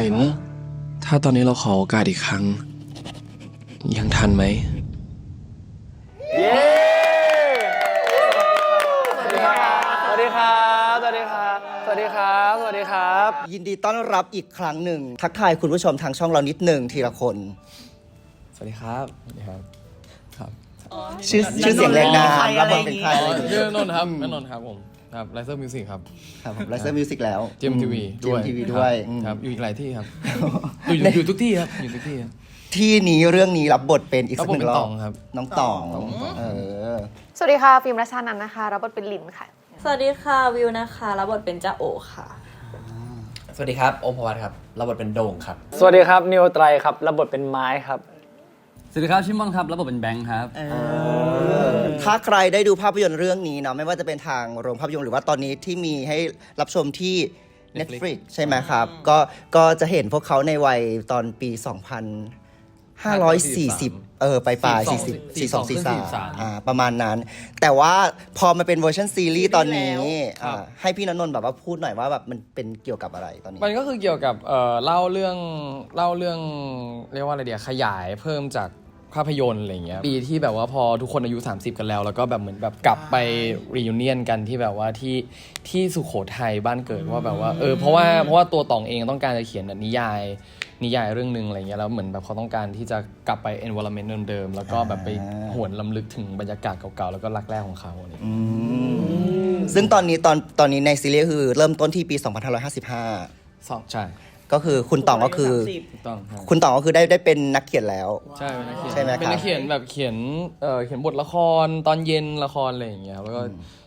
ลินถ้าตอนนี้เราขอโอกาสอีกครั้ง ยังทันไหมสวัสดีครับ สวัสดีครับ สวัสดีครับ สวัสดีครับ สวัสดีครับ ยินดีต้อนรับอีกครั้งหนึ่ง ทักทายคุณผู้ชมทางช่องเรานิดหนึ่งทีละคน สวัสดีครับ สวัสดีครับ ครับ ชื่อชื่อเสียงแรงนามรับบทเป็นใครอะไรอย่างชื่เงี้อยนนท์ครับนนนท์ครับผม ครับไลเซอร์มิวสิกครับ ครับผมไลเซอร์มิวสิกแล้วเจมทีวีด้วยทีวีด้วยครับอยู่อีกหลายที่ครับ อยู่อยู่อยู่ทุกที่ครับอยู่ทุกที่ครับที่นี้เรื่องนี้รับบทเป็นอีกสักหนึ่งรรับบทเป็นอต่บองครับน้องตองตองตองเออสวัสดีค่ะฟิล์มรัชานันท์นะคะ รับบทเป็นลินค่ะ สวัสดีค่ะวิวนะคะรับบทเป็นจ้าโอค่ะ สวัสดีครับโอมพวัตครับรับบทเป็นโด่งครับ สวัสดีครับนิวไตรครับรับบทเป็นไม้ครับ สวัสดีครับชิมอนครับแล้วผมเป็นแบงค์ครับ ถ้าใครได้ดูภาพยนตร์เรื่องนี้เนาะไม่ว่าจะเป็นทางโรงภาพยนตร์หรือว่าตอนนี้ที่มีให้รับชมที่ Netflix ใช่ไหมครับ ก็ก็จะเห็นพวกเขาในวัยตอนปี2540 เออ ไปปลายๆ40 42 43อ่าประมาณนั้น แต่ว่าพอมาเป็นเวอร์ชันซีรีส์ตอนนี้อ่าให้พี่นนท์แบบว่าพูดหน่อยว่าแบบมันเป็นเกี่ยวกับอะไรตอนนี้ มันก็คือเกี่ยวกับเอ่อเล่าเรื่องเล่าเรื่องเรียกว่าอะไรเดียขยายเพิ่มจาก ภาพยนตร์อะไรเงี้ยปีที่แบบว่าพอทุกคนอายุ 30 กันแล้ว แล้วก็แบบเหมือนแบบกลับไปรียูเนียนกันที่แบบว่าที่ที่สุโขทัยบ้านเกิดว่าแบบว่าเออเพราะว่าเพราะว่าตัวตองเองต้องการจะเขียนนิยายนิยายเรื่องหนึ่งอะไรเงี้ยแล้วเหมือนแบบเขาต้องการที่จะกลับไป environment เดิมๆแล้วก็แบบไปหวนลำลึกถึงบรรยากาศเก่าๆแล้วก็รักแรกของเขาอะไรเงี้ยซึ่งตอนนี้ตอนตอนนี้ในซีรีส์คือเริ่มต้นที่ปี 2555สองใช่ ก็คือคุณตองก็คือ ถูกต้องครับคุณตองก็คือได้ได้เป็นนักเขียนแล้ว ใช่เป็นนักเขียนใช่ไหมครับ เป็นนักเขียนแบบเขียนเอ่อเขียนบทละครตอนเย็นละครอะไรอย่างเงี้ยครับแล้วก็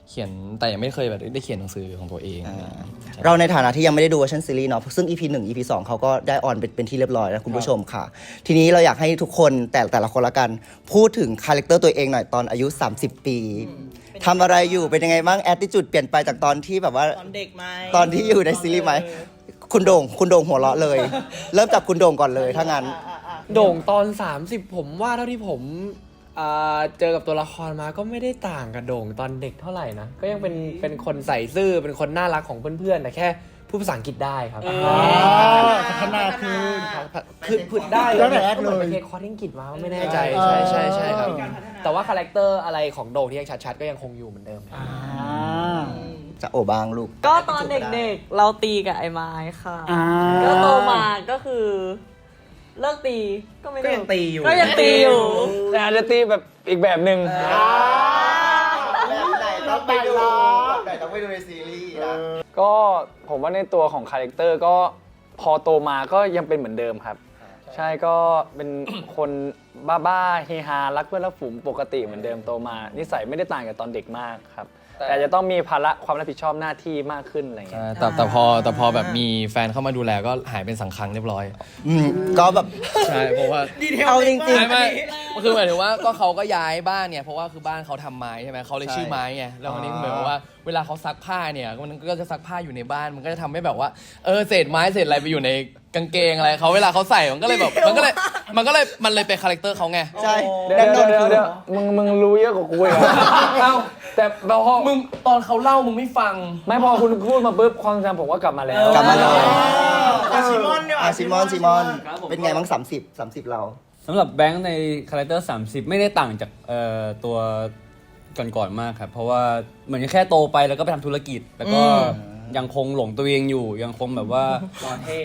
เขียนแต่ยังไม่เคยแบบได้เขียนหนังสือของตัวเองอะไรอย่างเงี้ยใช่เราในฐานะที่ยังไม่ได้ดูเวอร์ชันซีรีส์เนาะซึ่ง EP 1 EP 2เขาก็ได้ออนเป็นเป็นที่เรียบร้อยแล้วคุณผู้ชมค่ะ ทีนี้เราอยากให้ทุกคนแต่แต่ละคนละกัน พูดถึงคาแรคเตอร์ตัวเองหน่อยตอนอายุ 30 ปีทำอะไรอยู่เป็นยังไงบ้างแอตติจูดเปลี่ยนไปจากตอนที่แบบว่า ตอนเด็กไหมตอนที่อยู่ในซีรีส์ไหม คุณโด่ง คุณโด่งหัวเราะเลย เริ่มจากคุณโด่งก่อนเลยถ้างั้นโด่งตอน 30 ผมว่าเท่าที่ผมอ่าเจอกับตัวละครมาก็ไม่ได้ต่างกับโด่งตอนเด็กเท่าไหร่นะ ก็ยังเป็นเป็นคนใส่ซื่อเป็นคนน่ารักของเพื่อนๆแต่แค่พูดภาษาอังกฤษได้ครับพัฒนาขึ้นคือพูดได้ตั้งแต่แรกเลย หมือนไปเทคคอร์สอังกฤษมาไม่แน่ใจใช่ใช่ใช่ครับแต่ว่าคาแรคเตอร์อะไรของโด่งที่ยังชัดๆก็ยังคงอยู่เหมือนเดิมครับ จะโอบางลูกก็ตอนเด็กๆ เราตีกับไอ้ไม้ค่ะ อ่า ก็โตมาก็คือ เลิกตีก็ไม่ก็เลิยังตีอยู่ ก็ยังตีอยู่ แต่อาจจะตีแบบอีกแบบหนึ่งต้องไปดูต้องไปดูในซีรีส์นะก็ผมว่าในตัวของคาแรคเตอร์ก็พอโตมาก็ยังเป็นเหมือนเดิมครับ ใช่ก็เป็น คนบ้าๆเฮฮารักเพื่อนรักฝูงปกติเหมือนเดิมโตมา นิสัยไม่ได้ต่างกับตอนเด็กมากครับ แต่จะต้องมีภาระความรับผิดชอบหน้าที่มากขึ้นอะไรเงี้ใช่ยแต่แต่พอแต่พอแบบมีแฟนเข้ามาดูแลก็หายเป็นสังคังเรียบร้อยอืมก็แบบ ใช่เพราะว่าเอาจริง ไม่ไม่คือหมายถึงว่าก็เขาก็ย้ายบ้านเนี่ยเพราะว่าคือบ้านเขาทำไม้ใช่ไหมเขาเลยชื่อไม้ไงแล้ววันนี้เหมือนว่าเวลาเขาซักผ้าเนี่ยมันก็จะซักผ้าอยู่ในบ้านมันก็จะทำให้แบบว่าเออเศษไม้เศษอะไรไปอยู่ใน กางเกงอะไรเขาเวลาเขาใส่มันก็เลยแบบมันก็เลยมันก็เลยมันเลยเป็นคาแรคเตอร์เขาไงๆใช่เดี๋ยวแน่นอนเดี๋ยวคือเดี๋ยวมึงมึงรู้เยอะกว่ากูอีกเหรอเอ้าแต่พอมึงตอนเขาเล่ามึงไม่ฟัง ไม่พอคุณพูดมาปุ๊บความจำผมก็กลับมาแล้ว กลับมาเลยอะชิมอนดีกว่าอะซิมอนซิมอนครับผมเป็นไงบ้างสามสิบสามสิบเราสำหรับแบงค์ในคาแรคเตอร์ 30 ไม่ได้ต่างจากเอ่อตัวก่อนๆมากครับ เพราะว่าเหมือนแค่โตไปแล้วก็ไปทำธุรกิจ แล้วก็ ยังคงหลงตัวเองอยู่ ยังคงแบบว่าหล่อเท่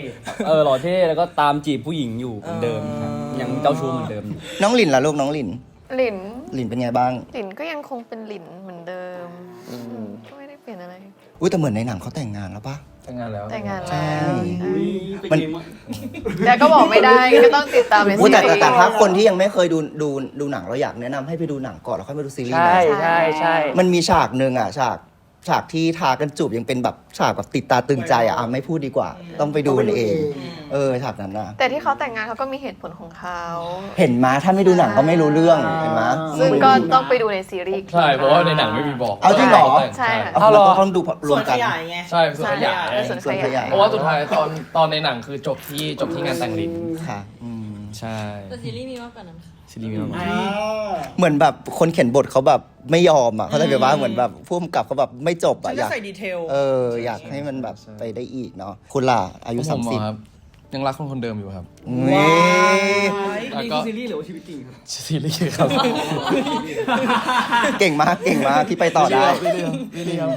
เออหล่อเท่แล้วก็ตามจีบผู้หญิงอยู่เหมือนเดิมครับยังเจ้าชู้เหมือนเดิม น้องหลินล่ะลูกน้องหลินหลินหลินเป็นไงบ้างหลินก็ยังคงเป็นหลินเหมือนเดิมก็ไม่ได้เปลี่ยนอะไร อุ้ยแต่เหมือนในหนังเขาแต่งงานแล้วปะ แต่งงานแล้ว แต่งงานใช่แล้วมัน แต่ก็บอกไม่ได้ก็ต้องติดตามในอุ้ซียแต่รีแต่ส์แต่ถ้าคนที่ยังไม่เคยดูดูดูหนังเราอยากแนะนำให้ไปดูหนังก่อนแล้วค่อยมาดูซีรีส์ใช่นะใช่ใช่มันมีฉากหนึ่งอะฉาก ฉากที่ทากันจูบยังเป็นแบบฉากแบบติดตาตึงใจอะอะไม่พูดดีกว่า ต้องไปดูกันเอง เออฉากนั้นนะแต่ที่เขาแต่งงานเขาก็มีเหตุผลของเขาเห็นมาถ้าไม่ดูหนังก็ไม่รู้เรื่องเห็นไหมซึ่งก็ต้องไปดูในซีรีส์ ใช่เพราะว่าในหนังไม่มีบอกเอาจริงเหรอ ใช่ค่ะ เอาเราต้องดูรส่ววมนขกัน ยายไง ใช่ส่วนขยายส่วนส่วนขขยายาย เพราะว่าสุดท้ายตอนตอนในหนังคือจบที่จบที่งานแต่งลิ้นค่ะอืม ใช่แต่ซีรีส์มีมากกว่านั้นค่ะ ซีรีส์มีมาเหมือนแบบคนเขียนบทเขาแบบไม่ยอมอะเขาใจแบบว่าเหมือนแบบผู้กำกับเขาแบบไม่จบฉัอะนอจะยากใส่ดีเทล เออ อยากให้มันแบบไปได้อีกเนาะคุณล่ะอายุผมสามเหรสิบอครับ ยังรักคนคนเดิมอยู่ครับ นี่แล้วนี่ก็คือซีรีส์หรือว่าชีวิตจริงครับซีรีส์ครับเก่งมากเก่งมากที่ไปต่อได้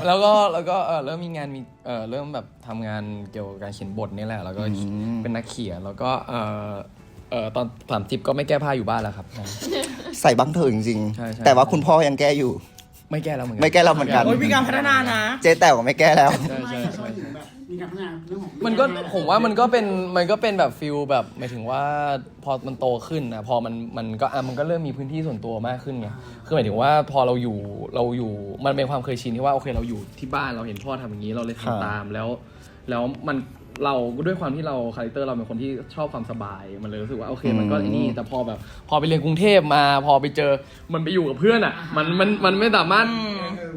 แล้วก็แล้วก็เออเริ่มมีงานมีเออเริ่มแบบทำงานเกี่ยวกับการเขียนบทนี่แหละ แล้วก็อืมเป็นนักเขียนแล้วก็เออ เออตอนสามสิบก็ไม่แก้ผ้าอยู่บ้านแล้วครับ ใส่บ้างเถอะจริงใช่ใช่ ๆ แต่ว่าคุณพ่อยังแก้อยู่ ไม่แก้แล้วเหมือนกัไม่แก้เราเหมือนกัน โอ้ยมีการพัฒนานะ เจ๊แต้วก็ไม่แก้แล้ว ใช่ใช่ใช่มีการพัฒนาเรื่องของมันก็ผมว่ามันก็เป็นมันก็เป็นแบบฟิลแบบหมายถึงว่าพอมันโตขึ้นนะพอมันมันก็อะมันก็เริ่มมีพื้นที่ส่วนตัวมากขึ้นไงคือหมายถึงว่าพอเราอยู่เราอยู่มันเป็นความเคยชินที่ว่าโอเคเราอยู่ที่บ้านเราเห็นพ่อทำอย่างนี้เราเลยครับทำตามแล้ว แล้วมัน เราด้วยความที่เราคาแรคเตอร์เราเป็นคนที่ชอบความสบาย มันเลยรู้สึกว่าโอเค มันก็ไอ้นี่แต่พอแบบ พอไปเรียนกรุงเทพมา พอไปเจอมันไปอยู่กับเพื่อนอะ มันมันมันไม่สามารถ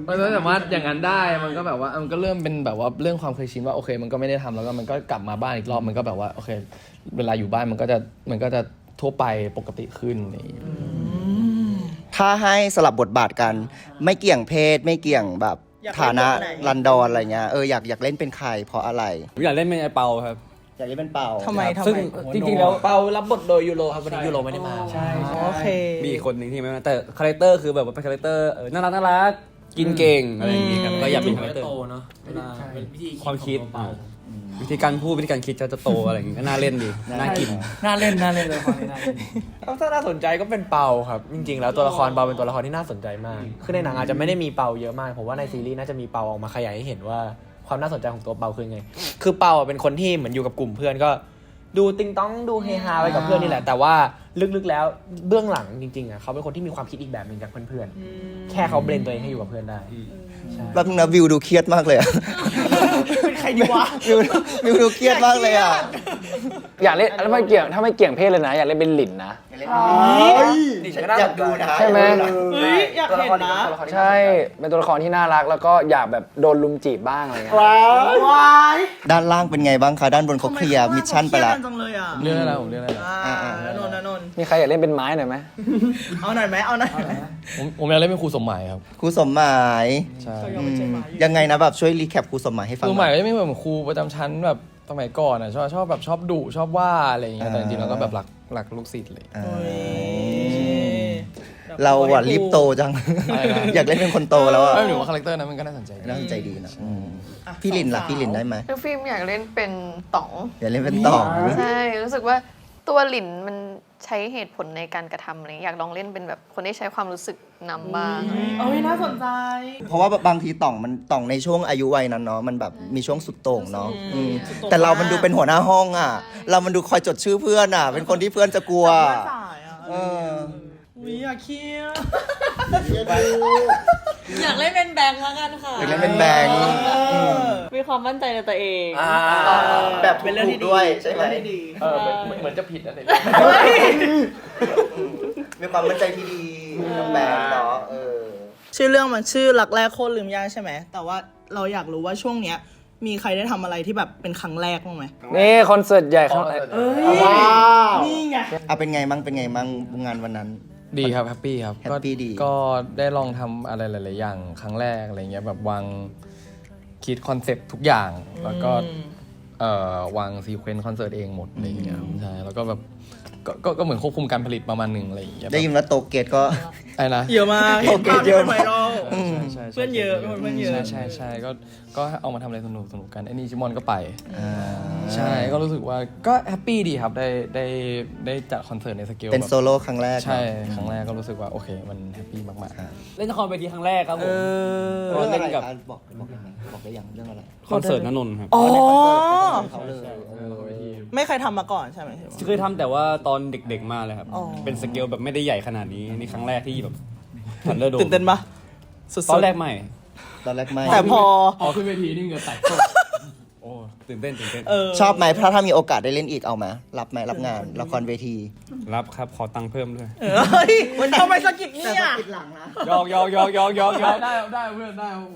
มันไม่สามารถอย่างนั้นได้ มันก็แบบว่ามันก็เริ่มเป็นแบบว่าเรื่องความเคยชินว่าโอเค มันก็ไม่ได้ทำแล้วก็มันก็กลับมาบ้านอีกรอบมันก็แบบว่าโอเค เวลาอยู่บ้านมันก็จะมันก็จะทั่วไปปกติขึ้นอะไรอย่างเงี้ยถ้าให้สลับบทบาทกัน ไม่เกี่ยงเพศไม่เกี่ยงแบบ อยากเล่นฐานะบทไหนรันดอนอะไรเงี้ยเอออยากอยากเล่นเป็นใครเพราะอะไร ผมอยากเล่นเป็นไอเปาครับ อยากเล่นเป็นเป่าทำไมทำซึ่งไมจริงๆแล้วเปารับบทโดยยูโรครับวันนี้ยูโรไม่ได้มาใช่โอเคมีอีกคนหนึ่งที่ไม่มาแต่คาแรคเตอร์คือแบบว่าเป็นคาแรคเตอร์เออน่ารักน่ารักกินเก่งอะไรอย่างงี้ครับก็อยากเป็นคาแรคเตอร์โตเนาะเวลาวิธีความคิด วิธีการพูดวิธีการคิดจะจะโตอะไรอย่างงี้ก็น่าเล่นดีน่ากิน น่าเล่นน่าเล่นเลยความนี้น่าเล่นถ้าน่าสนใจก็เป็นเปาครับ จริง ๆ แล้วตัวละครเปาเป็นตัวละครที่น่าสนใจมาก คือในหนังอาจจะไม่ได้มีเปาเยอะมาก ผมว่าในซีรีส์น่าจะมีเปาออกมาขยายให้เห็นว่าความน่าสนใจของตัวเปาคือไง คือเปาอะเป็นคนที่เหมือนอยู่กับกลุ่มเพื่อนก็ ดูติงต้องดูเฮฮาไปกับเพื่อนนี่แหละ แต่ว่าลึกๆแล้วเบื้องหลังจริงๆอะเขาเป็นคนที่มีความคิดอีกแบบหนึ่งจากเพื่อนๆ แค่เขาเบรนตัวเองให้อยู่กับเพื่อนได้แบบนึงนะวิวดูเครียดมากเลยอะเป็น ใครดีวะวิววิวดูเครียดมากเลยอะ อยากเล่นถ้าไม่เกี่ยงถ้าไม่เกี่ยงเพศเลยนะ อยากเล่นเป็นหลินนะอยากดูนะใช่ไหม เฮ้ยอยากเห็นนะ ใช่เป็นตัวละครที่น่ารักแล้วก็อยากแบบโดนลุมจีบบ้างอะไรเงี้ยว้าววายด้านล่างเป็นไงบ้างคะด้านบนเขาเคลียร์มิชชั่นไปละ ทำมเขาเครียดกันจังเลยอะเรื่องอะไรผมเรื่องอะไรอ่าแล้วนนท์นะนนท์มีใครอยากเล่นเป็นไม้หน่อยไหมเอาหน่อยไหมเอาหน่อยไหมผมผมอยากเล่นเป็นครูสมหมายครับครูสมหมาย ใช่เขายอมเป็นใช่ไหมยังไงนะแบบช่วยรีแคปครูสมหมายให้ฟัคงรูหใหน่ม่อยก็จะไม่เหมือนครูประจำชั้นแบบ สมัยก่อนอะชอบชอบแบบชอบดุชอบว่าอะไรอย่างเงี้ยแต่จริงๆแล้วก็แบบรักรักลูกศิษย์เลยอ่าโอ้ยเราอะรีบโตจัง อะไรนะ อยากเล่นเป็นคนโตแล้วอะไม่หนูว่าคาแรคเตอร์นั้นมันก็น่าสนใจดีน่าสนใจดีนะอืมพี่ลินล่ะพี่ลินได้ไหมแล้วฟิล์มอยากเล่นเป็นต๋อง อยากเล่นเป็นต่อใช่ รู้สึกว่าตัวหลินมันใช้เหตุผลในการกระทำอะไรอย่างเงี้ยอยากลองเล่นเป็นแบบคนที่ใช้ความรู้สึก นำบ้าง เอ้ยน่าสนใจ เพราะว่าบางทีต่องมันต่องในช่วงอายุวัยนั้นเนาะมันแบบมีช่วงสุดโต่งเนาะอืมสุดโต่งแต่เรามันดูเป็นหัวหน้าห้องอะ เรามันดูคอยจดชื่อเพื่อนอะ เป็นคนที่เพื่อนจะกลัวเพื่อนสายอะเอออุ้ยอยากเครียดอยากเล่นเป็นแบงค์แล้วกันค่ะอยากเล่นเป็นแบงค์ เออมีความมั่นใจในตัวเองแบบเป็นเรื่องที่ถูกๆด้วยใช่ไหมเป็นเรื่องที่ดี เออเหมือนเหมือนจะผิดนะเนี่ยมีความมั่นใจที่ดี น้องแบงค์เนาะเออ ชื่อเรื่องมันชื่อรักแรกโคตรลืมยากใช่ไหม แต่ว่าเราอยากรู้ว่าช่วงเนี้ย มีใครได้ทำอะไรที่แบบเป็นครั้งแรกบ้างไหมนี่คอนเสิร์ตใหญ่ข้างในว้าวนี่ไงอะเป็นไงมั่งเป็นไงมั่งงานวันนั้น ดีครับแฮปปี้ครับก็ Happy ดี ก็ได้ลองทำอะไรหลาย ๆ อย่าง ครั้งแรกอะไรเงี้ยแบบวางคิดคอนเซปต์ทุกอย่าง แล้วก็เอ่อวางซีเควนต์คอนเสิร์ตเองหมดอะไรเงี้ยครับใช่แล้วก็แบบ ก็ก็ก็เหมือนควบคุมการผลิตประมาณหนึ่งอะไรอย่างเงี้ยได้ยินว่าโตเกตก็ไอ้นะเยอะมากเห็นภาพที่เป็นไวรัลใช่ใช่ใช่เพื่อนเยอะเป็นคนเพื่อนเยอะใช่ใช่ใช่ก็ก็เอามาทำอะไรสนุกสนุกกันไอ้นี่จิมอนก็ไปอ่าใช่ก็รู้สึกว่าก็แฮปปี้ดีครับได้ได้ได้จัดคอนเสิร์ตในสเกลเป็นแบบโซโล่ครั้งแรกใช่เนอะครั้งแรกก็รู้สึกว่าโอเคมันแฮปปี้มากๆ เล่นละครเวทีครั้งแรกครับผมเรื่องเล่อะไรนกับคะบอกบอกได้ไหมบอกได้ยังเรื่องอะไรคอนเสิร์ตนนนท์ครับอ๋อเขาเลย ไม่เคยทำมาก่อนใช่ไหม เคยทำแต่ว่าตอนเด็กๆมากเลยครับ อ๋อ เป็นสเกลแบบไม่ได้ใหญ่ขนาดนี้ นี่ครั้งแรกที่แบบทันเลอร์โดตื่นเต้นปะสุดๆตอนแรกไม่ ตอนแรกไม่แต่พอ พอขึ้นเวทีนี่เหงื่อแตก โอ้ตื่นเต้นตื่นเต้นเออชอบไหมถ้าถ้ามีโอกาสได้เล่นอีกเอาไหมรับไหมรับงานละครเวทีรับครับขอตังค์เพิ่มด้วยเฮ้ยทำไมสะกิดเนี่ยหลังนะ ยอกยอกยอกยอกยอกยอกได้ได้เพื่อนได้ผม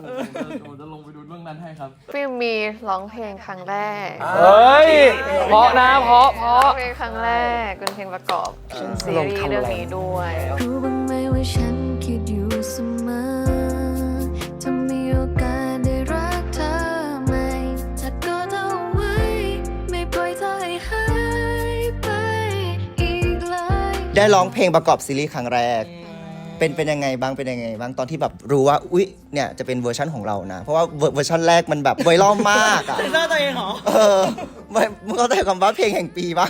ผมจะลงไปดูเรื่องนั้นให้ครับ ฟิล์มมีร้องเพลงครั้งแรกเฮ้ยเพราะนะเพราะเพร้อราะ งเพลงครั้งแรกเป็นเพลงประกอบซีรีส์เรื่องนี้ด้วย รู้บ้างไหม ได้ร้องเพลงประกอบซีรีส์ครั้งแรก เป็นเป็นยังไงบ้างเป็นยังไงบ้างตอนที่แบบรู้ว่าอุ๊ยเนี่ยจะเป็นเวอร์ชั่นของเรานะ เพราะว่าเวอร์เวอร์ชันแรกมันแบบไวรัลมากอะ เซนเซอร์ตัวเองเหรอ เออไม่มึงเข้าใจคำว่าเพลงแห่งปีปะ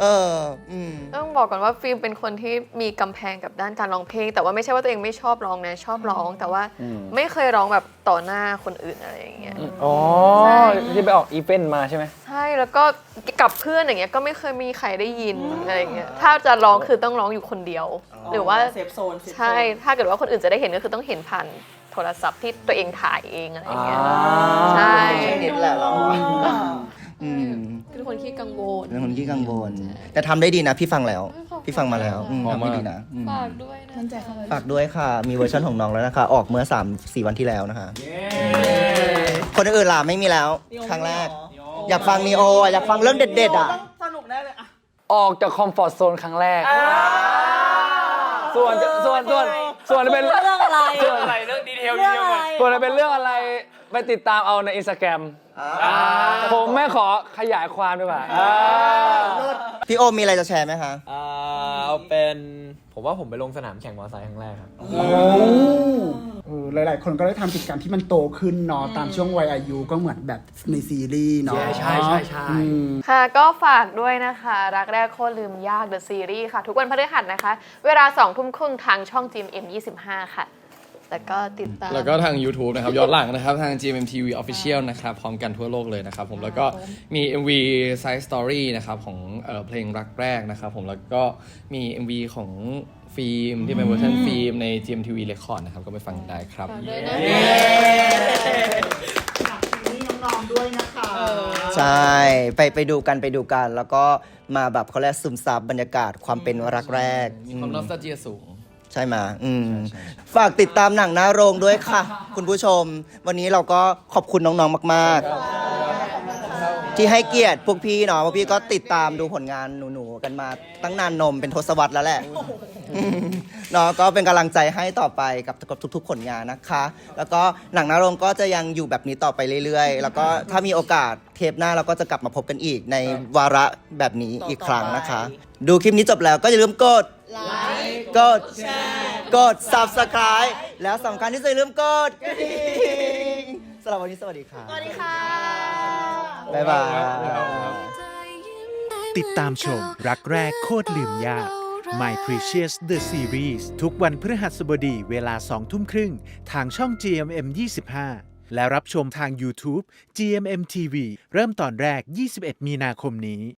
เอออืมต้องบอกก่อนว่าฟิล์มเป็นคนที่มีกำแพงกับด้านการร้องเพลง แต่ว่าไม่ใช่ว่าตัวเองไม่ชอบร้องนะชอบร้อง แต่ว่าไม่เคยร้องแบบต่อหน้าคนอื่นอะไรอย่างเงี้ย อ๋อใช่ที่ไปออกอีเวนต์มาใช่ไหมใช่แล้วก็กับเพื่อนอย่างเงี้ยก็ไม่เคยมีใครได้ยินอะไรอย่างเงี้ยถ้าจะร้องคือต้องร้องอยู่คนเดียว หรือว่าเซฟโซนเซฟโซนใช่ถ้าเกิดว่าคนอื่นจะได้เห็นก็คือต้องเห็นผ่านโทรศัพท์ที่ตัวเองถ่ายเองอะไรอย่างเงี้ยอ่าใช่นิดแหละเรา อืมเป็นคนขี้กังวล เป็นคนที่กังวล แต่ทำได้ดีนะ พี่ฟังแล้วพี่ฟังมาแล้วอืมพอทำมากได้ดีนะอืมฝากด้วยนะฝากด้วยค่ะ มีเวอร์ชันของน้องแล้วนะคะ ออกเมื่อ3 4วันที่แล้วนะคะ คนอื่นล่ะไม่มีแล้ว ครั้งแรก อยากฟังนีโออะอยากฟังเรื่องเด็ดๆอะ สนุกแน่เลยอะออกจากคอมฟอร์ทโซนครั้งแรก ส่วนจะส่วนส่วนส่วนจะเป็นเรื่องอะไร ส่วนอะไรเรื่องดีเทลเรื่องอะไรส่วนจะเป็นเรื่องอะไร ไปติดตามเอาในอินสตาแกรมผมไม่ขอขยายความดีกว่าพี่โอมมีอะไรจะแชร์ไหมคะอ่าเอาเป็นผมว่าผมไปลงสนามแข่งมอเตอร์ไซค์ครั้งแรกครับเออหลาย ๆ คนก็ได้ทำกิจกรรมที่มันโตขึ้นเนาะตามช่วงวัยอายุก็เหมือนแบบในซีรีส์เนาะใช่ใช่ใช่ใช่อืมค่ะก็ฝากด้วยนะคะ รักแรกโคตรลืมยาก The Series ค่ะ ทุกวันพฤหัสนะคะ เวลา2ทุ่มครึ่งทางช่อง GMM 25ค่ะ แล้วก็ติดตาม แล้วก็ทาง YouTube นะครับย้อนหลังนะครับ ทาง GMMTV Official นะครับ พร้อมกันทั่วโลกเลยนะครับผมแล้วก็มี MV Side Story นะครับ ของเอ่อเพลงรักแรกนะครับผมแล้วก็มี MV ของฟิล์มที่เป็นเวอร์ชันฟิล์มใน GMTV Record นะครับ ก็ไปฟังได้ครับด้วยนะฝากซีรีส์น้องๆด้วยนะคะใช่ ไปไปดูกันไปดูกัน แล้วก็มาแบบเขาเรียกซึมซับบรรยากาศความเป็นรักแรก มีความนอสตาเจียสูง ใช่ไหมอืม ฝากติดตามหนังหน้าโรงด้วยค่ะ คุณผู้ชม วันนี้เราก็ขอบคุณน้องๆมาก ๆ ที่ให้เกียรติพวกพี่เนาะพวกพี่ก็ติดตามดูผลงานหนูๆกันมาตั้งนานนมเป็นทศวรรษแล้วแหละเนาะก็เป็นกำลังใจให้ต่อไปกับกับทุก ๆ ผลงานนะคะ แล้วก็หนังหน้าโรงก็จะยังอยู่แบบนี้ต่อไปเรื่อย ๆ แล้วก็ถ้ามีโอกาสเทปหน้าเราก็จะกลับมาพบกันอีกในวาระแบบนี้อีกครั้งนะคะ ดูคลิปนี้จบแล้วก็อย่าลืมกด กดแชร์กด subscribe แล้วสำคัญที่สุดอย่าลืมกดกระดิ่งสำหรับวันนี้สวัสดีค่ะสวัสดีค่ะ บ๊ายบาย ติดตามชมรักแรกโคตรลืมยาก My Precious The Series ทุกวันพฤหัสบดีเวลา2ทุ่มครึ่ง ทางช่อง GMM 25 และรับชมทาง YouTube GMM TV เริ่มตอนแรก 21 มีนาคมนี้